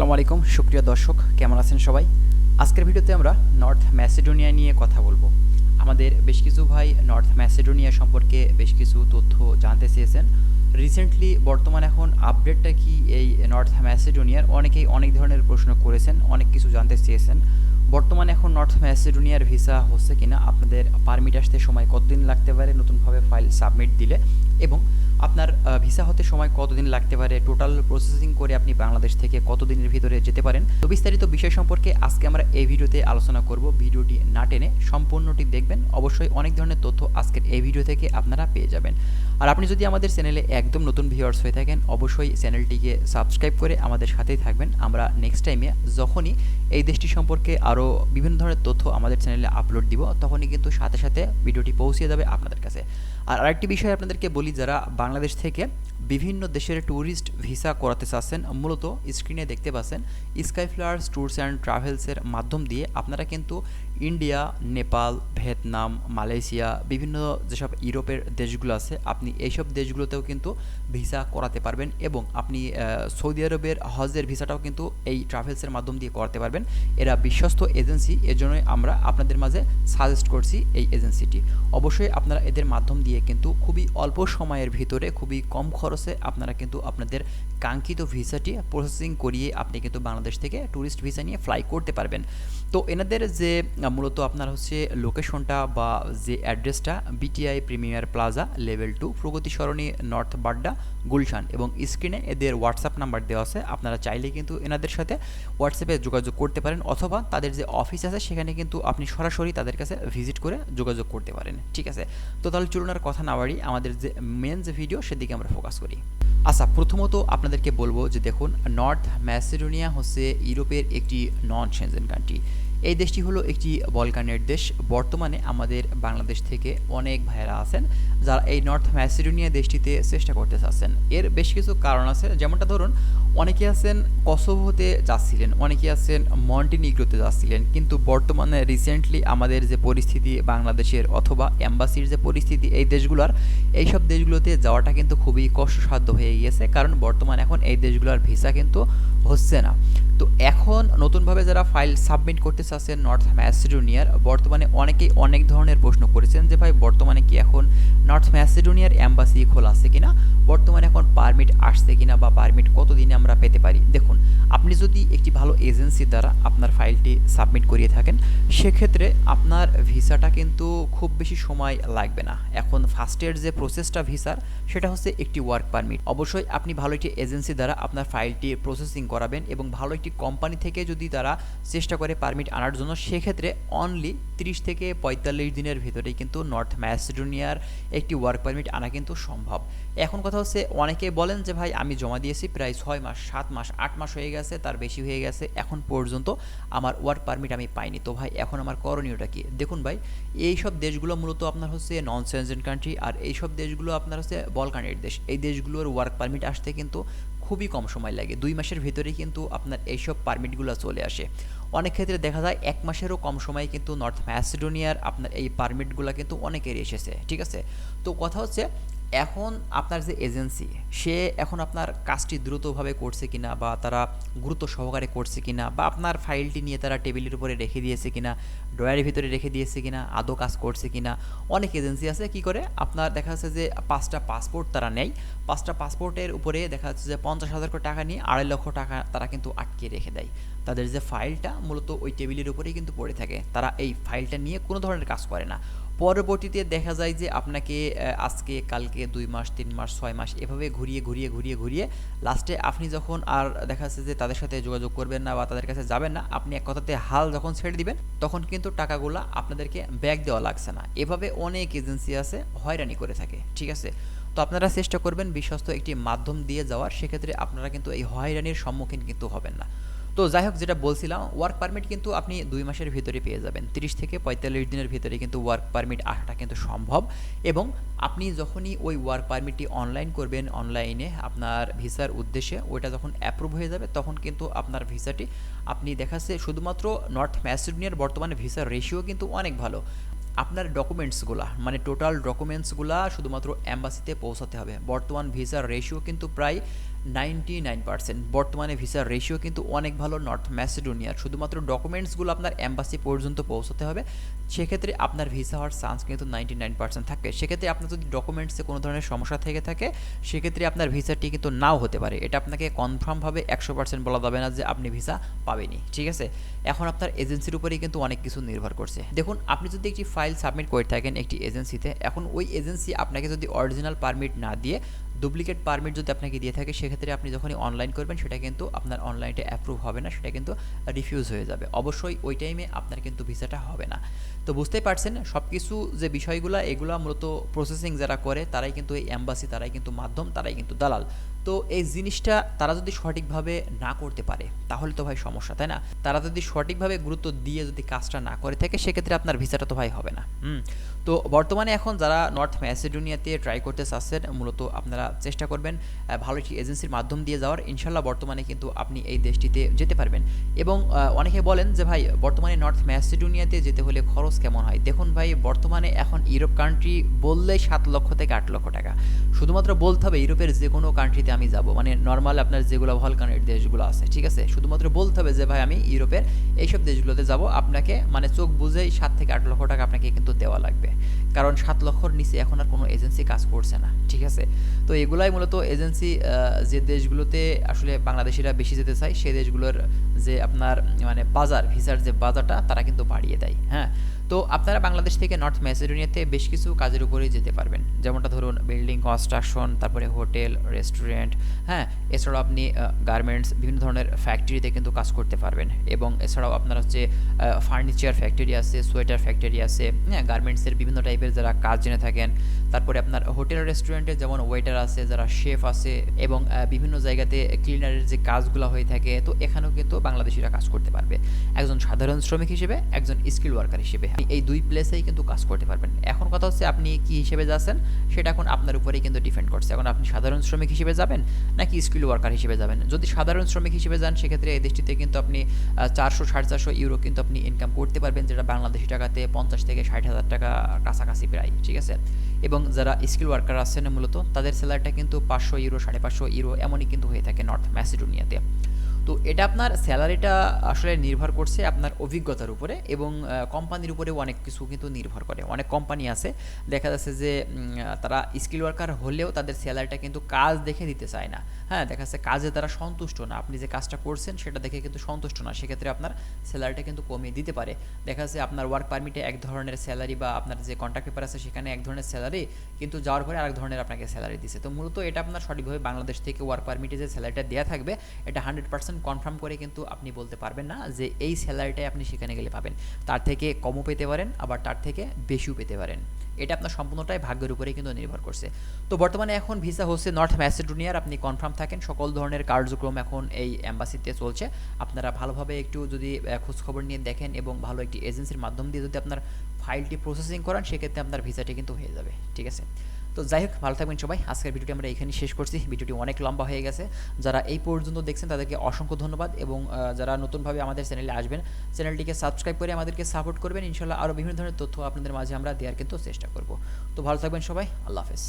আসসালামু আলাইকুম, সুপ্রিয় দর্শক, কেমন আছেন সবাই? আজকের ভিডিওতে আমরা নর্থ ম্যাসিডোনিয়া নিয়ে কথা বলব। আমাদের বেশ কিছু ভাই নর্থ ম্যাসিডোনিয়া সম্পর্কে বেশ কিছু তথ্য জানতে চেয়েছেন। রিসেন্টলি বর্তমান এখন আপডেটটা কি এই নর্থ ম্যাসিডোনিয়ার অনেকেই অনেক ধরনের প্রশ্ন করেছেন, অনেক কিছু জানতে চেয়েছেন। বর্তমানে এখন নর্থ ম্যাসিডোনিয়ার ভিসা হচ্ছে কিনা, আপনাদের পারমিট আসতে সময় কতদিন লাগতে পারে, নতুনভাবে ফাইল সাবমিট দিলে, এবং আপনার ভিসা হতে সময় কতদিন লাগতে পারে? টোটাল প্রসেসিং করে আপনি বাংলাদেশ থেকে কতদিনের ভিতরে যেতে পারেন? তো বিস্তারিত বিষয় সম্পর্কে আজকে আমরা এই ভিডিওতে আলোচনা করব। ভিডিওটি না টেনে সম্পূর্ণটি দেখবেন। অবশ্যই অনেক ধরনের তথ্য আজকের এই ভিডিও থেকে আপনারা পেয়ে যাবেন। আর আপনি যদি আমাদের চ্যানেলে একদম নতুন ভিউয়ার্স হয়ে থাকেন, অবশ্যই চ্যানেলটিকে সাবস্ক্রাইব করে আমাদের সাথেই থাকবেন। আমরা নেক্সট টাইমে যখনই এই দেশটি সম্পর্কে আরও বিভিন্ন ধরনের তথ্য আমাদের চ্যানেলে আপলোড দিব, তখনই কিন্তু সাথে সাথে ভিডিওটি পৌঁছে যাবে আপনাদের কাছে। আর আরেকটি বিষয় আপনাদেরকে বলি, যারা বাংলাদেশ থেকে বিভিন্ন দেশের ট্যুরিস্ট ভিসা করাতে চাচ্ছেন, মূলত স্ক্রিনে দেখতে পাচ্ছেন স্কাই ফ্লাওয়ার্স ট্যুরস অ্যান্ড ট্রাভেলসের মাধ্যম দিয়ে আপনারা কিন্তু ইন্ডিয়া নেপাল ভিয়েতনাম মালয়েশিয়া বিভিন্ন যেসব ইউরোপের দেশগুলো আছে, আপনি এইসব দেশগুলোতেও কিন্তু ভিসা করাতে পারবেন এবং আপনি সৌদি আরবের হজের ভিসাটাও কিন্তু এই ট্রাভেলসের মাধ্যম দিয়ে করাতে পারবেন। এরা বিশ্বস্ত এজেন্সি এজন্যই আমরা আপনাদের মাঝে সাজেস্ট করছি এই এজেন্সিটি অবশ্যই আপনারা এদের মাধ্যম দিয়ে কিন্তু খুবই অল্প সময়ের ভিতরে, খুবই কম খরচে আপনারা কিন্তু আপনাদের কাঙ্ক্ষিত ভিসাটি প্রসেসিং করিয়ে আপনি কিন্তু বাংলাদেশ থেকে ট্যুরিস্ট ভিসা নিয়ে ফ্লাই করতে পারবেন। তো এনাদের যে মূলত আপনার হচ্ছে লোকেশনটা বা যে অ্যাড্রেসটা BTI premier plaza level two Pragati Sarani north Badda Gulshan এবং স্ক্রিনে এদের হোয়াটসঅ্যাপ নাম্বার দেওয়া আছে। আপনারা চাইলে কিন্তু এনাদের সাথে হোয়াটসঅ্যাপে যোগাযোগ করতে পারেন অথবা তাদের যে অফিস আছে সেখানে কিন্তু আপনি সরাসরি তাদের কাছে ভিজিট করে যোগাযোগ করতে পারেন। ঠিক আছে? তো তাহলে চলুন আর কথা না বাড়ি আমাদের যে মেন যে ভিডিও সেদিকে আমরা ফোকাস করি। আচ্ছা প্রথমত আপনাদেরকে বলব যে দেখুন নর্থ ম্যাসিডোনিয়া হচ্ছে ইউরোপের একটি নন সেনজেন কান্ট্রি এই দেশটি হলো একটি বলকানের দেশ। বর্তমানে আমাদের বাংলাদেশ থেকে অনেক ভাইয়েরা আছেন যারা এই নর্থ ম্যাসিডোনিয়া দেশটিতে চেষ্টা করতে চাচ্ছেন এর বেশ কিছু কারণ আছে। যেমনটা ধরুন, অনেকে আছেন কসোভোতে যাচ্ছিলেন, অনেকে আছেন মন্টিনিগ্রোতে যাচ্ছিলেন। কিন্তু বর্তমানে রিসেন্টলি আমাদের যে পরিস্থিতি বাংলাদেশের অথবা অ্যাম্বাসির যে পরিস্থিতি এই দেশগুলোর, এইসব দেশগুলোতে যাওয়াটা কিন্তু খুবই কষ্টসাধ্য হয়ে গিয়েছে। কারণ বর্তমানে এখন এই দেশগুলোর ভিসা কিন্তু হচ্ছে না। তো এখন নতুনভাবে যারা ফাইল সাবমিট করতে চাচ্ছেন নর্থ ম্যাসিডোনিয়ার। বর্তমানে অনেকেই অনেক ধরনের প্রশ্ন করেছেন যে, ভাই, বর্তমানে কি এখন নর্থ ম্যাসিডোনিয়ার অ্যাম্বাসি খোলা আছে কিনা? বর্তমানে এখন পারমিট আসছে কিনা বা পারমিট কতদিনে আমরা পেতে পারি? দেখুন, আপনি যদি একটি ভালো এজেন্সি দ্বারা আপনার ফাইলটি সাবমিট করিয়ে থাকেন, সেক্ষেত্রে আপনার ভিসাটা কিন্তু খুব বেশি সময় লাগবে না। এখন ফার্স্টের যে প্রসেসটা ভিসার, সেটা হচ্ছে একটি ওয়ার্ক পারমিট। অবশ্যই আপনি ভালো একটি এজেন্সি দ্বারা আপনার ফাইলটি প্রসেসিং করাবেন এবং ভালো একটি কোম্পানি থেকে যদি তারা চেষ্টা করে পারমিট আনার জন্য সেক্ষেত্রে অনলি তিরিশ থেকে পঁয়তাল্লিশ দিনের ভিতরেই কিন্তু নর্থ ম্যাসিডোনিয়ার একটি ওয়ার্ক পারমিট আনা কিন্তু সম্ভব। এখন কথা হচ্ছে, অনেকে বলেন যে ভাই, আমি জমা দিয়েছি প্রায় ছয় মাস, সাত মাস, আট মাস হয়ে গেছে, তার বেশি হয়ে গেছে, এখন পর্যন্ত আমার ওয়ার্ক পারমিট আমি পাইনি। তো ভাই, এখন আমার করণীয়টা কি? দেখুন ভাই এই সব দেশগুলো মূলত আপনার হচ্ছে নন সেনজেন কান্ট্রি আর এই সব দেশগুলো আপনার হচ্ছে বলকানের দেশ। এই দেশগুলোর ওয়ার্ক পারমিট আসতে কিন্তু খুবই কম সময় লাগে। দুই মাসের ভিতরেই কিন্তু আপনার এইসব পারমিটগুলো চলে আসে। অনেক ক্ষেত্রে দেখা যায় এক মাসেরও কম সময়ে কিন্তু নর্থ ম্যাসিডোনিয়ার আপনার এই পারমিটগুলো কিন্তু অনেকেরই এসেছে, ঠিক আছে? তো কথা হচ্ছে এখন আপনার যে এজেন্সি, সে এখন আপনার কাজটি দ্রুতভাবে করছে কিনা বা তারা গুরুত্ব সহকারে করছে কিনা বা আপনার ফাইলটি নিয়ে তারা টেবিলের উপরে রেখে দিয়েছে কিনা, ড্রয়ারের ভিতরে রেখে দিয়েছে কিনা, আদৌ কাজ করছে কিনা, অনেক এজেন্সি আছে কি করে, আপনার দেখা যাচ্ছে যে পাঁচটা পাসপোর্ট তারা নেয়। পাঁচটা পাসপোর্টের উপরে দেখা যাচ্ছে যে পঞ্চাশ হাজার করে টাকা নিয়ে আড়াই লক্ষ টাকা তারা কিন্তু আটকে রেখে দেয়। তাদের যে ফাইলটা মূলত ওই টেবিলের উপরেই কিন্তু পড়ে থাকে। তারা এই ফাইলটা নিয়ে কোনো ধরনের কাজ করে না। পরবর্তীতে দেখা যায় যে আপনাকে আজকে, কালকে, দুই মাস, তিন মাস, ছয় মাস এভাবে ঘুরিয়ে ঘুরিয়ে ঘুরিয়ে ঘুরিয়ে লাস্টে আপনি যখন আর দেখা যাচ্ছে যে তাদের সাথে যোগাযোগ করবেন না বা তাদের কাছে যাবেন না, আপনি এক কথাতে হাল যখন ছেড়ে দিবেন, তখন কিন্তু টাকাগুলো আপনাদেরকে ব্যাক দেওয়া লাগছে না। এভাবে অনেক এজেন্সি আছে হয়রানি করে থাকে, ঠিক আছে? তো আপনারা চেষ্টা করবেন বিশ্বস্ত একটি মাধ্যম দিয়ে যাওয়ার, সেক্ষেত্রে আপনারা কিন্তু এই হয়রানির সম্মুখীন কিন্তু হবেন না। তো যাই হোক, যেটা বলছিলাম ওয়ার্ক পারমিট কিন্তু আপনি দুই মাসের ভিতরে পেয়ে যাবেন। তিরিশ থেকে পঁয়তাল্লিশ দিনের ভিতরে কিন্তু ওয়ার্ক পারমিট আসাটা কিন্তু সম্ভব। এবং আপনি যখনই ওই ওয়ার্ক পারমিটটি অনলাইন করবেন অনলাইনে আপনার ভিসার উদ্দেশ্যে, ওইটা যখন অ্যাপ্রুভ হয়ে যাবে, তখন কিন্তু আপনার ভিসাটি আপনি দেখাচ্ছে শুধুমাত্র নর্থ ম্যাসিডোনিয়ার বর্তমানে ভিসার রেশিও কিন্তু অনেক ভালো। আপনার ডকুমেন্টসগুলা মানে টোটাল ডকুমেন্টসগুলা শুধুমাত্র অ্যাম্বাসিতে পৌঁছাতে হবে। বর্তমান ভিসার রেশিও কিন্তু প্রায় নাইনটি নাইন পার্সেন্ট বর্তমানে ভিসার রেশিও কিন্তু অনেক ভালো নর্থ ম্যাসিডোনিয়ার শুধুমাত্র ডকুমেন্টসগুলো আপনার অ্যাম্বাসি পর্যন্ত পৌঁছতে হবে। সেক্ষেত্রে আপনার ভিসা হওয়ার চান্স কিন্তু নাইনটি নাইন পার্সেন্ট থাকবে সেক্ষেত্রে আপনার যদি ডকুমেন্টসে কোনো ধরনের সমস্যা থেকে থাকে, সেক্ষেত্রে আপনার ভিসাটি কিন্তু নাও হতে পারে। এটা আপনাকে কনফার্মভাবে একশো পার্সেন্ট বলা যাবে না যে আপনি ভিসা পাবেনি ঠিক আছে? এখন আপনার এজেন্সির উপরেই কিন্তু অনেক কিছু নির্ভর করছে। দেখুন, আপনি যদি একটি ফাইল সাবমিট করে থাকেন একটি এজেন্সিতে এখন ওই এজেন্সি আপনাকে যদি অরিজিনাল পারমিট না দিয়ে ডুপ্লিকেট পারমিট যদি আপনাকে দিয়ে থাকে, সেক্ষেত্রে আপনি যখনই অনলাইন করবেন, সেটা কিন্তু আপনার অনলাইনটা অ্যাপ্রুভ হবে না, সেটা কিন্তু রিফিউজ হয়ে যাবে। অবশ্যই ওই টাইমে আপনার কিন্তু ভিসাটা হবে না। তো বুঝতেই পারছেন সব কিছু যে বিষয়গুলো, এগুলো মূলত প্রসেসিং যারা করে, তারাই কিন্তু এই অ্যাম্বাসি তারাই কিন্তু মাধ্যম, তারাই কিন্তু দালাল। তো এই জিনিসটা তারা যদি সঠিকভাবে না করতে পারে, তাহলে তো ভাই সমস্যা, তাই না? তারা যদি সঠিকভাবে গুরুত্ব দিয়ে যদি কাজটা না করে থাকে, সেক্ষেত্রে আপনার ভিসাটা তো ভাই হবে না। হুম? তো বর্তমানে এখন যারা নর্থ ম্যাসেডোনিয়াতে ট্রাই করতে চাচ্ছেন, মূলত আপনারা চেষ্টা করবেন ভালো একটি এজেন্সির মাধ্যম দিয়ে যাওয়ার। ইনশাল্লাহ বর্তমানে কিন্তু আপনি এই দেশটিতে যেতে পারবেন। এবং অনেকে বলেন যে ভাই, বর্তমানে নর্থ ম্যাসেডোনিয়াতে যেতে হলে খরচ কেমন হয়? দেখুন ভাই, বর্তমানে এখন ইউরোপ কান্ট্রি বললেই সাত লক্ষ থেকে আট লক্ষ টাকা। শুধুমাত্র বলতে হবে, ইউরোপের যে কোনো কান্ট্রিতে আমি যাব। মানে নর্মাল আপনার যেগুলো ভলকানের দেশগুলো আছে, ঠিক আছে? শুধুমাত্র বলতে হবে যে, ভাই, আমি ইউরোপের এইসব দেশগুলোতে যাব। আপনাকে মানে চোখ বুঝেই সাত থেকে আট লক্ষ টাকা আপনাকে কিন্তু দেওয়া লাগবে। কারণ সাত লক্ষর নিচে এখন আর কোনো এজেন্সি কাজ করছে না, ঠিক আছে? তো এগুলাই মূলত এজেন্সি যে দেশগুলোতে আসলে বাংলাদেশিরা বেশি যেতে চায়, সেই দেশগুলোর যে আপনার মানে বাজার, ভিসার যে বাজারটা, তারা কিন্তু বাড়িয়ে দেয় হ্যাঁ? তো আপনারা বাংলাদেশ থেকে নর্থ ম্যাসেডোনিয়াতে বেশ কিছু কাজের উপরেই যেতে পারবেন। যেমনটা ধরুন বিল্ডিং কনস্ট্রাকশন তারপরে হোটেল রেস্টুরেন্ট হ্যাঁ? এছাড়াও আপনি গার্মেন্টস বিভিন্ন ধরনের ফ্যাক্টরিতে কিন্তু কাজ করতে পারবেন। এবং এছাড়াও আপনার হচ্ছে ফার্নিচার ফ্যাক্টরি আছে সোয়েটার ফ্যাক্টরি আছে হ্যাঁ? গার্মেন্টসের বিভিন্ন টাইপের যারা কাজ জেনে থাকেন, তারপরে আপনার হোটেল রেস্টুরেন্টে যেমন ওয়েটার আছে, যারা শেফ আছে এবং বিভিন্ন জায়গাতে ক্লিনারের যে কাজগুলো হয়ে থাকে, তো এখানেও কিন্তু বাংলাদেশিরা কাজ করতে পারবে। একজন সাধারণ শ্রমিক হিসেবে, একজন স্কিল ওয়ার্কার হিসেবে। এই দুই প্লেসেই কিন্তু কাজ করতে পারবেন। এখন কথা হচ্ছে আপনি কি হিসেবে যাচ্ছেন, সেটা এখন আপনার উপরেই কিন্তু ডিপেন্ড করছে। এখন আপনি সাধারণ শ্রমিক হিসেবে যাবেন, নাকি স্কিল ওয়ার্কার হিসেবে যাবেন? যদি সাধারণ শ্রমিক হিসেবে যান, সেক্ষেত্রে এই দেশটিতে কিন্তু আপনি চারশো, সাড়ে চারশো ইউরো কিন্তু আপনি ইনকাম করতে পারবেন, যেটা বাংলাদেশি টাকাতে পঞ্চাশ থেকে ষাট হাজার টাকা কাছাকাছি প্রায়, ঠিক আছে? এবং যারা স্কিল ওয়ার্কার আছেন মূলত, তাদের স্যালারিটা কিন্তু পাঁচশো ইউরো সাড়ে পাঁচশো ইউরো এমনই কিন্তু হয়ে থাকে নর্থ ম্যাসিডোনিয়াতে তো এটা আপনার স্যালারিটা আসলে নির্ভর করছে আপনার অভিজ্ঞতার উপরে এবং কোম্পানির উপরেও অনেক কিছু কিন্তু নির্ভর করে। অনেক কোম্পানি আছে, দেখা যাচ্ছে যে তারা স্কিল ওয়ার্কার হলেও তাদের স্যালারিটা কিন্তু কাজ দেখে দিতে চায় না। হ্যাঁ দেখা যাচ্ছে কাজে তারা সন্তুষ্ট না। আপনি যে কাজটা করছেন সেটা দেখে কিন্তু সন্তুষ্ট না, সেক্ষেত্রে আপনার স্যালারিটা কিন্তু কমিয়ে দিতে পারে। দেখা যাচ্ছে আপনার ওয়ার্ক পারমিটে এক ধরনের স্যালারি বা আপনার যে কন্ট্রাক্ট পেপার আছে সেখানে এক ধরনের স্যালারি, কিন্তু যাওয়ার পরে আরেক ধরনের আপনাকে স্যালারি দিচ্ছে তো মূলত এটা আপনার সঠিকভাবে বাংলাদেশ থেকে ওয়ার্ক পারমিটে যে স্যালারিটা দেওয়া থাকবে, এটা হান্ড্রেড পার্সেন্ট কনফার্ম করে কিন্তু আপনি বলতে পারবেন না যে এই স্যালারিটাই আপনি সেখানে গেলে পাবেন। তার থেকে কমও পেতে পারেন, আবার তার থেকে বেশিও পেতে পারেন। এটা আপনার সম্পূর্ণটাই ভাগ্যের উপরেই কিন্তু নির্ভর করছে। তো বর্তমানে এখন ভিসা হচ্ছে নর্থ ম্যাসেডোনিয়ার আপনি কনফার্ম থাকেন। সকল ধরনের কার্যক্রম এখন এই অ্যাম্বাসিতে চলছে। আপনারা ভালোভাবে একটু যদি খোঁজখবর নিয়ে দেখেন এবং ভালো একটি এজেন্সির মাধ্যম দিয়ে যদি আপনার ফাইলটি প্রসেসিং করান, সেক্ষেত্রে আপনার ভিসাটি কিন্তু হয়ে যাবে। ঠিক আছে? তো যাই হোক, ভালো থাকবেন সবাই। আজকের ভিডিওটি আমরা এখানে শেষ করছি। ভিডিওটি অনেক লম্বা হয়ে গেছে। যারা এই পর্যন্ত দেখছেন, তাদেরকে অসংখ্য ধন্যবাদ এবং যারা নতুনভাবে আমাদের চ্যানেলে আসবেন, চ্যানেলটিকে সাবস্ক্রাইব করে আমাদেরকে সাপোর্ট করবেন। ইনশাল্লাহ আরও বিভিন্ন ধরনের তথ্য আপনাদের মাঝে আমরা দেওয়ার কিন্তু চেষ্টা করব। তো ভালো থাকবেন সবাই। আল্লাহ হাফেজ।